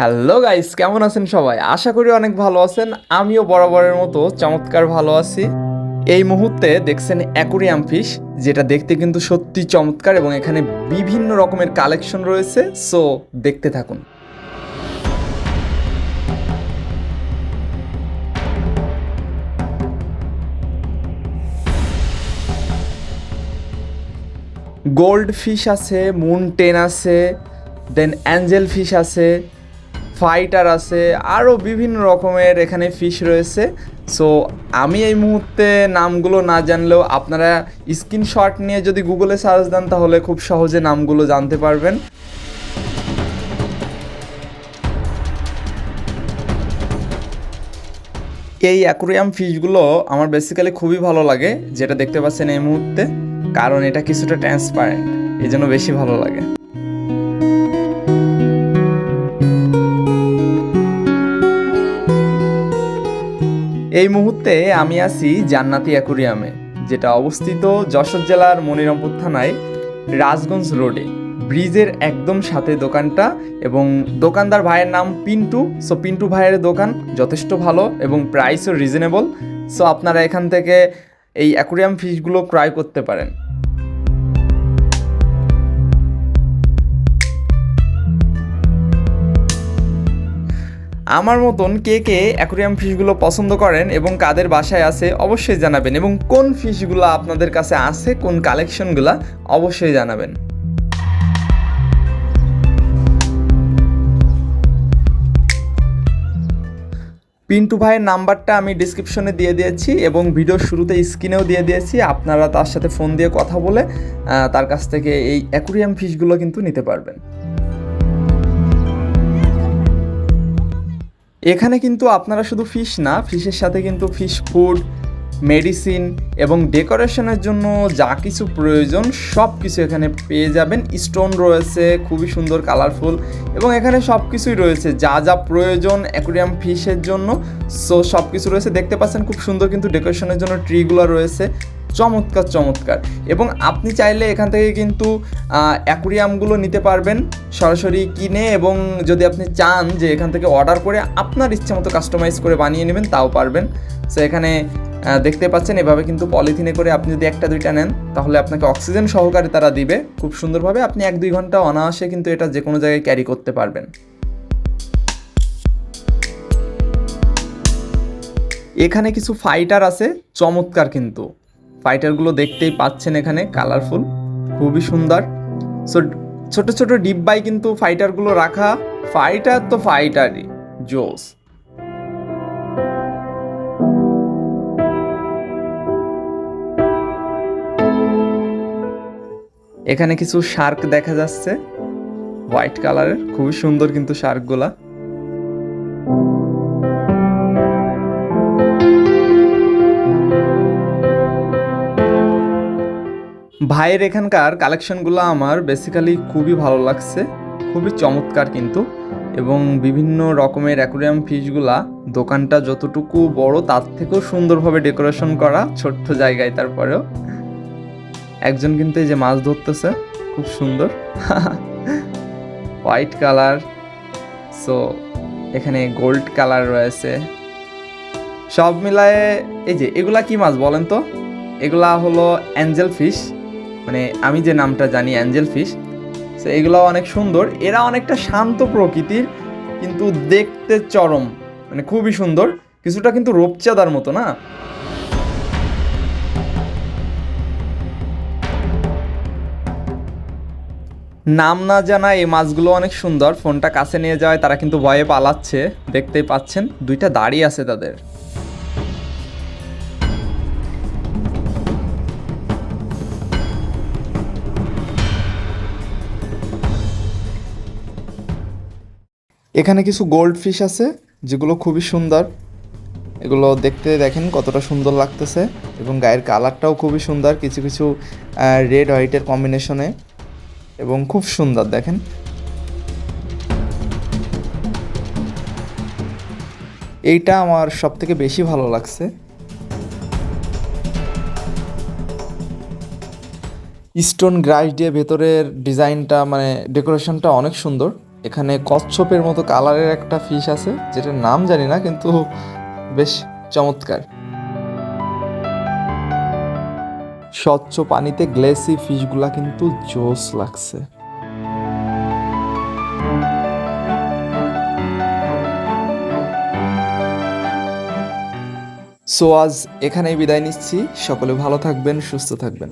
Hello guys কেমন আছেন সবাই? আশা করি অনেক ভালো আছেন। আমিও বরাবরের মতো চমৎকার ভালো আছি। এই মুহূর্তে দেখছেন অ্যাকুরিয়াম ফিশ, যেটা দেখতে কিন্তু সত্যি চমৎকার এবং এখানে বিভিন্ন রকমের কালেকশন রয়েছে, সো দেখতে থাকুন। গোল্ড ফিশ আছে মুন টেন আছে দেন অ্যাঞ্জেল ফিশ আছে ফাইটার আছে আরও বিভিন্ন রকমের এখানে ফিশ রয়েছে। সো আমি এই মুহূর্তে নামগুলো না জানলেও আপনারা স্ক্রিনশট নিয়ে যদি গুগলে সার্চ দেন, তাহলে খুব সহজে নামগুলো জানতে পারবেন। এই অ্যাকুরিয়াম ফিশগুলো আমার বেসিক্যালি খুবই ভালো লাগে, যেটা দেখতে পাচ্ছেন এই মুহূর্তে। কারণ এটা কিছুটা ট্রান্সপারেন্ট এই জন্য বেশি ভালো লাগে। এই মুহূর্তে আমি আছি জান্নাতি অ্যাকুরিয়ামে, যেটা অবস্থিত যশোর জেলার মনিরামপুর থানায় রাজগঞ্জ রোডে। ব্রিজের একদম সাথে দোকানটা এবং দোকানদার ভাইয়ের নাম পিন্টু। সো পিন্টু ভাইয়ের দোকান যথেষ্ট ভালো এবং প্রাইসও রিজনেবল সো আপনারা এখান থেকে এই অ্যাকুরিয়াম ফিশগুলো ক্রয় করতে পারেন। আমার মতন কে কে অ্যাকুরিয়াম ফিশগুলো পছন্দ করেন এবং কাদের বাসায় আছে অবশ্যই জানাবেন এবং কোন ফিশগুলো আপনাদের কাছে আছে, কোন কালেকশনগুলো অবশ্যই জানাবেন। পিন্টু ভাইয়ের নাম্বারটা আমি ডিসক্রিপশনে দিয়ে দিয়েছি এবং ভিডিওর শুরুতে স্ক্রিনেও দিয়ে দিয়েছি, আপনারা তার সাথে ফোন দিয়ে কথা বলে তার কাছ থেকে এই অ্যাকুরিয়াম ফিশগুলো কিন্তু নিতে পারবেন। এখানে কিন্তু আপনারা শুধু ফিশ না ফিশের সাথে কিন্তু ফিশ ফুড মেডিসিন এবং ডেকোরেশনের জন্য যা কিছু প্রয়োজন সব কিছু এখানে পেয়ে যাবেন। স্টোন রয়েছে, খুবই সুন্দর কালারফুল এবং এখানে সব কিছুই রয়েছে। যা যা প্রয়োজন অ্যাকুরিয়াম ফিশের জন্য সো সব কিছু রয়েছে। দেখতে পাচ্ছেন খুব সুন্দর কিন্তু ডেকোরেশনের জন্য ট্রিগুলো রয়েছে। চমৎকার চমৎকার। এবং আপনি চাইলে এখান থেকে কিন্তু অ্যাকুরিয়ামগুলো নিতে পারবেন সরাসরি কিনে এবং যদি আপনি চান যে এখান থেকে অর্ডার করে আপনার ইচ্ছা মতো কাস্টমাইজ করে বানিয়ে নেবেন, তাও পারবেন। সো এখানে দেখতে পাচ্ছেন এভাবে কিন্তু পলিথিনে করে আপনি যদি একটা, দুইটা নেন, তাহলে আপনাকে অক্সিজেন সহকারে তারা দিবে। খুব সুন্দরভাবে আপনি এক, দুই ঘণ্টা অনায়াসে কিন্তু এটা যে কোনো জায়গায় ক্যারি করতে পারবেন। এখানে কিছু ফাইটার আছে, চমৎকার কিন্তু। ফাইটারগুলো দেখতেই পাচ্ছেন এখানে কালারফুল খুবই সুন্দর। সো ছোট ছোট ডিব্বাই কিন্তু ফাইটারগুলো রাখা ফাইটার তো ফাইটারই জোস এখানে কিছু শার্ক দেখা যাচ্ছে হোয়াইট কালারের খুবই সুন্দর কিন্তু শার্কগুলা ভাইয়ের এখানকার কালেকশনগুলো আমার বেসিক্যালি খুবই ভালো লাগছে, খুবই চমৎকার কিন্তু। এবং বিভিন্ন রকমের অ্যাকুরিয়াম ফিশগুলা দোকানটা যতটুকু বড় তার থেকেও সুন্দরভাবে ডেকোরেশন করা, ছোট্ট জায়গায় তারপরেও। একজন কিন্তু এই যে মাছ ধরতেছে, খুব সুন্দর। হোয়াইট কালার সো এখানে গোল্ড কালার রয়েছে। সব মিলায়ে এই যে এগুলা কি মাছ বলেন তো? এগুলা হলো অ্যাঞ্জেল ফিশ মানে আমি যে নামটা জানি, অ্যাঞ্জেল ফিশ, সো এগুলো অনেক সুন্দর। এরা অনেকটা শান্ত প্রকৃতির, কিন্তু দেখতে চরম মানে খুবই সুন্দর। কিছুটা কিন্তু রূপচাঁদার মতো, না? নাম না জানা এই মাছগুলো অনেক সুন্দর। ফোনটা কাছে নিয়ে যাওয়ায় তারা কিন্তু ভয়ে পালাচ্ছে। দেখতেই পাচ্ছেন, দুইটা দাড়ি আছে তাদের। এখানে কিছু গোল্ড ফিশ আছে, যেগুলো খুবই সুন্দর। এগুলো দেখতে দেখেন কতটা সুন্দর লাগতেছে, এবং গায়ের কালারটাও খুবই সুন্দর, কিছু কিছু রেড হোয়াইটের কম্বিনেশনে এবং খুব সুন্দর, দেখেন। এইটা আমার সব থেকে বেশি ভালো লাগছে। স্টোন গ্রাস দিয়ে ভেতরের ডিজাইনটা মানে ডেকোরেশনটা অনেক সুন্দর। এখানে কচ্ছপের মতো কালারের একটা ফিশ আছে, যেটার নাম জানি না, কিন্তু বেশ চমৎকার। স্বচ্ছ পানিতে গ্লেসি ফিশগুলা কিন্তু জোস লাগছে। সো আজ এখানেই বিদায় নিচ্ছি। সকলে ভালো থাকবেন, সুস্থ থাকবেন।